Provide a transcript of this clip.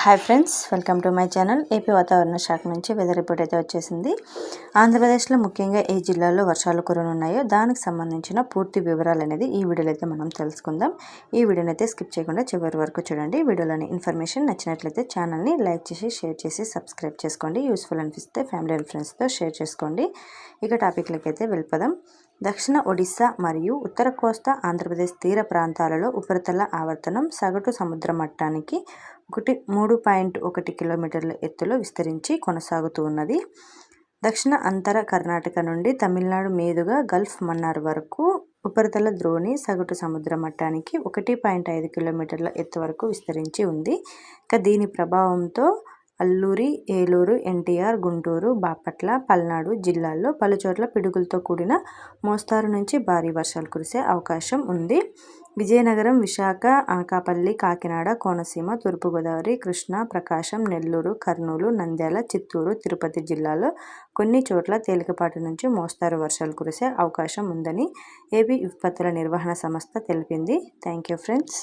Hi friends welcome to my channel. AP వాతావరణ శాఖ నుంచి వెదర్ రిపోర్ట్ అయితే వచ్చేసింది. ఆంధ్రప్రదేశ్లో ముఖ్యంగా ఏ జిల్లాలో వర్షాలు కురనున్నాయో దానికి సంబంధించిన పూర్తి వివరాలు అనేది ఈ వీడియోలో అయితే మనం తెలుసుకుందాం. ఈ వీడియోని అయితే స్కిప్ చేయకుండా చివరి వరకు చూడండి. వీడియోలోని ఇన్ఫర్మేషన్ నచ్చినట్లయితే ఛానల్ని లైక్ చేసి షేర్ చేసి సబ్స్క్రైబ్ చేసుకోండి. యూస్ఫుల్ అనిపిస్తే ఫ్యామిలీ అండ్ ఫ్రెండ్స్తో షేర్ చేసుకోండి. ఇక టాపిక్లకి అయితే వెళ్ళిపోదాం. దక్షిణ ఒడిస్సా మరియు ఉత్తర కోస్తా ఆంధ్రప్రదేశ్ తీర ప్రాంతాలలో ఉపరితల ఆవర్తనం సగటు సముద్ర మట్టానికి ఒకటి మూడు పాయింట్ ఒకటి కిలోమీటర్ల ఎత్తులో విస్తరించి కొనసాగుతూ ఉన్నది. దక్షిణ అంతర కర్ణాటక నుండి తమిళనాడు మీదుగా గల్ఫ్ మన్నార్ వరకు ఉపరితల ద్రోణి సగటు సముద్ర మట్టానికి ఒకటి పాయింట్ ఐదు కిలోమీటర్ల ఎత్తు వరకు విస్తరించి ఉంది. ఇక దీని ప్రభావంతో అల్లూరి ఏలూరు ఎన్టీఆర్ గుంటూరు బాపట్ల పల్నాడు జిల్లాల్లో పలుచోట్ల పిడుగులతో కూడిన మోస్తారు నుంచి భారీ వర్షాలు కురిసే అవకాశం ఉంది. విజయనగరం విశాఖ అనకాపల్లి కాకినాడ కోనసీమ తూర్పుగోదావరి కృష్ణా ప్రకాశం నెల్లూరు కర్నూలు నంద్యాల చిత్తూరు తిరుపతి జిల్లాలో కొన్ని చోట్ల తేలికపాటి నుంచి మోస్తారు వర్షాలు కురిసే అవకాశం ఉందని ఏపీ విపత్తుల నిర్వహణ సంస్థ తెలిపింది. Thank you friends.